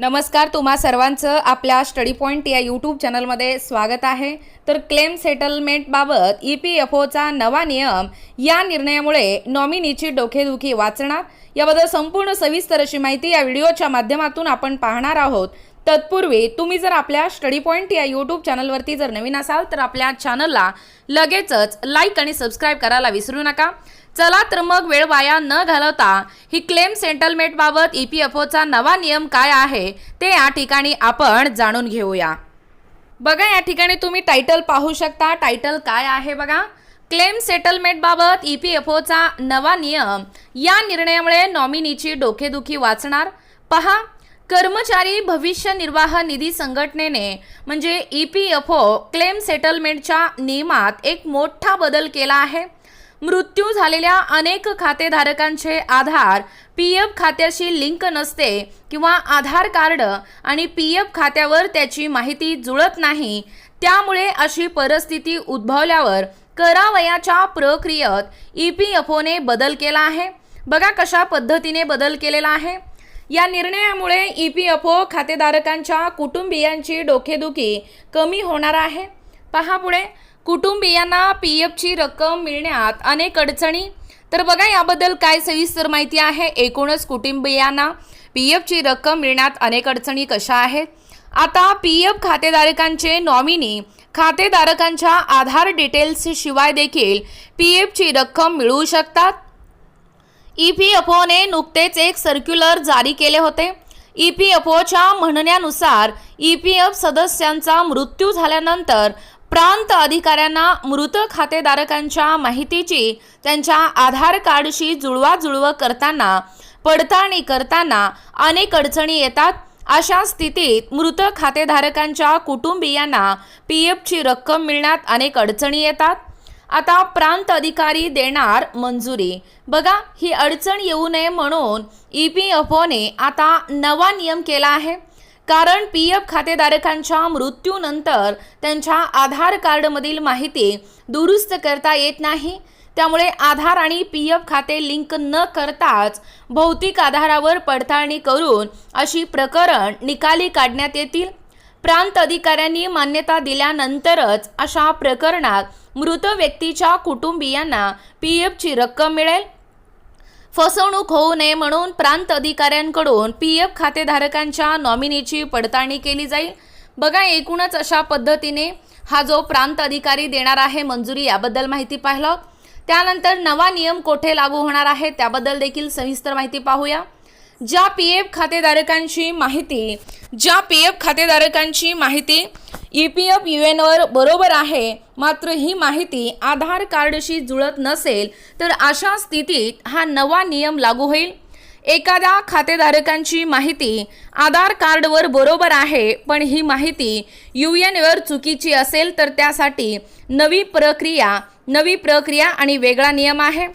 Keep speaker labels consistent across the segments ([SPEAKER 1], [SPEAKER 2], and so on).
[SPEAKER 1] नमस्कार तुम्हा सर्वांचं आपल्या स्टडी पॉईंट या यूट्यूब चॅनलमध्ये स्वागत आहे. तर क्लेम सेटलमेंटबाबत ई पी एफ ओचा नवा नियम या निर्णयामुळे नॉमिनीची डोकेदुखी वाचणार. याबद्दल संपूर्ण सविस्तर अशी माहिती या व्हिडिओच्या माध्यमातून आपण पाहणार आहोत. तत्पूर्वी तुम्ही जर आपल्या स्टडी पॉईंट या यूट्यूब चॅनलवरती जर नवीन असाल तर आपल्या चॅनलला लगेचच लाईक आणि सबस्क्राईब करायला विसरू नका. चला तर मग वेळ वाया न घालवता ही क्लेम सेटलमेंट बाबत ई पी एफ ओचा नवा नियम काय आहे ते या ठिकाणी आपण जाणून घेऊया. बघा या ठिकाणी तुम्ही टायटल पाहू शकता. टायटल काय आहे बघा? क्लेम सेटलमेंट बाबत ई पी एफ ओचा नवा नियम या निर्णयामुळे नॉमिनीची डोकेदुखी वाचणार. पहा कर्मचारी भविष्य निर्वाह निधी संघटनेने म्हणजे E P F O claim सेटलमेंटच्या नियमात एक मोठा बदल केला आहे. मृत्यू झालेल्या अनेक खातेधारकांचे आधार पी एफ खात्याशी लिंक नसते किंवा आधार कार्ड आणि पी एफ खात्यावर त्याची माहिती जुळत नाही. त्यामुळे अशी परिस्थिती उद्भवल्यावर करावयाच्या प्रक्रियेत ई पी एफ ओने बदल केला आहे. बघा कशा पद्धतीने बदल केलेला आहे. या निर्णयामुळे ई पी एफ ओ खातेधारकांच्या कुटुंबियांची डोकेदुखी कमी होणार आहे. पहा पुढे. कुटुंबियांना पी एफची रक्कम मिळण्यात अनेक अडचणी. तर बघा याबद्दल काय सविस्तर माहिती आहे? एकूणच कुटुंबियांना पी एफची रक्कम मिळण्यात अनेक अडचणी कशा आहेत? आता पी एफ खातेधारकांचे नॉमिनी खातेधारकांच्या आधार डिटेल्स शिवाय देखील पी एफची रक्कम मिळवू शकतात. ई पी एफ ओने नुकतेच एक सर्क्युलर जारी केले होते. ई पी एफ ओच्या म्हणण्यानुसार ई पी एफ सदस्यांचा मृत्यू झाल्यानंतर प्रांत अधिकाऱ्यांना मृत खातेधारकांच्या माहितीची त्यांच्या आधार कार्डशी जुळवाजुळव करताना पडताळणी करताना अनेक अडचणी येतात. अशा स्थितीत मृत खातेधारकांच्या कुटुंबियांना पी एफची रक्कम मिळण्यात अनेक अडचणी येतात. आता प्रांत अधिकारी देणार मंजुरी. बघा ही अडचण येऊ नये म्हणून ई पी एफ ओने आता नवा नियम केला आहे. कारण पी एफ खातेधारकांच्या मृत्यूनंतर त्यांच्या आधार कार्डमधील माहिती दुरुस्त करता येत नाही. त्यामुळे आधार आणि पी एफ खाते लिंक न करताच भौतिक आधारावर पडताळणी करून अशी प्रकरण निकाली काढण्यात येतील. प्रांत अधिकाऱ्यांनी मान्यता दिल्यानंतरच अशा प्रकरणात मृत व्यक्तीच्या कुटुंबियांना पी एफची रक्कम मिळेल. फसवणूक होऊ नये म्हणून प्रांत अधिकाऱ्यांकडून पी एफ खातेधारकांच्या नॉमिनीची पडताळणी केली जाईल. बघा एकूणच अशा पद्धतीने हा जो प्रांत अधिकारी देणार आहे मंजुरी याबद्दल माहिती पाहिलं. त्यानंतर नवा नियम कोठे लागू होणार आहे त्याबद्दल देखील सविस्तर माहिती पाहूया. ज्या पी एफ खातेधारकांची माहिती ज्या पी एफ खातेधारकांची माहिती ई पी एफ यू एनवर बरोबर आहे मात्र ही माहिती आधार कार्डशी जुळत नसेल तर अशा स्थितीत हा नवा नियम लागू होईल. एखाद्या खातेधारकांची माहिती आधार कार्डवर बरोबर आहे पण ही माहिती यू एनवर चुकीची असेल तर त्यासाठी नवी प्रक्रिया नवी प्रक्रिया आणि वेगळा नियम आहे.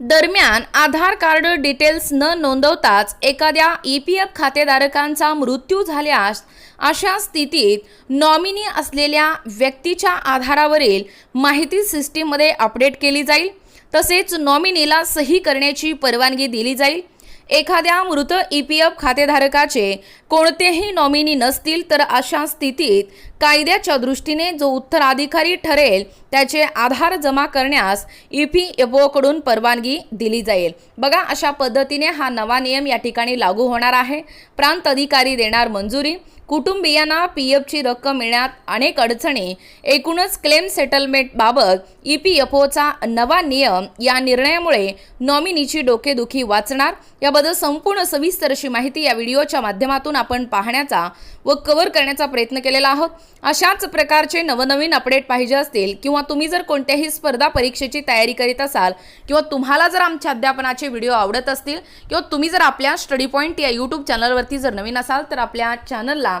[SPEAKER 1] दरम्यान आधार कार्ड डिटेल्स न नोंदवताच एखाद्या ई पी एफ खातेधारकांचा मृत्यू झाल्यास अशा स्थितीत नॉमिनी असलेल्या व्यक्तीच्या आधारावरील माहिती सिस्टीममध्ये अपडेट केली जाईल. तसेच नॉमिनीला सही करण्याची परवानगी दिली जाईल. एखाद्या मृत ई पी एफ खातेधारकाचे कोणतेही नॉमिनी नसतील तर अशा स्थितीत कायद्याच्या दृष्टीने जो उत्तराधिकारी ठरेल त्याचे आधार जमा करण्यास ई पी एफ ओकडून परवानगी दिली जाईल. बघा अशा पद्धतीने हा नवा नियम या ठिकाणी लागू होणार आहे. प्रांत अधिकारी देणार मंजुरी. कुटुंबियांना पी एफची रक्कम मिळण्यात अनेक अडचणी. एकूणच क्लेम सेटलमेंटबाबत ई पी एफ ओचा नवा नियम या निर्णयामुळे नॉमिनीची डोकेदुखी वाचणार. याबद्दल संपूर्ण सविस्तर अशी माहिती या व्हिडिओच्या माध्यमातून आपण पाहण्याचा व कव्हर करण्याचा प्रयत्न केलेला आहोत. अशाच प्रकारचे नवनवीन अपडेट पाहिजे असतील किंवा तुम्ही जर कोणत्याही स्पर्धा परीक्षेची तयारी करीत असाल किंवा तुम्हाला जर आमच्या अध्यापनाचे व्हिडिओ आवडत असतील किंवा तुम्ही जर आपल्या स्टडी पॉईंट या यूट्यूब चॅनलवरती जर नवीन असाल तर आपल्या चॅनलला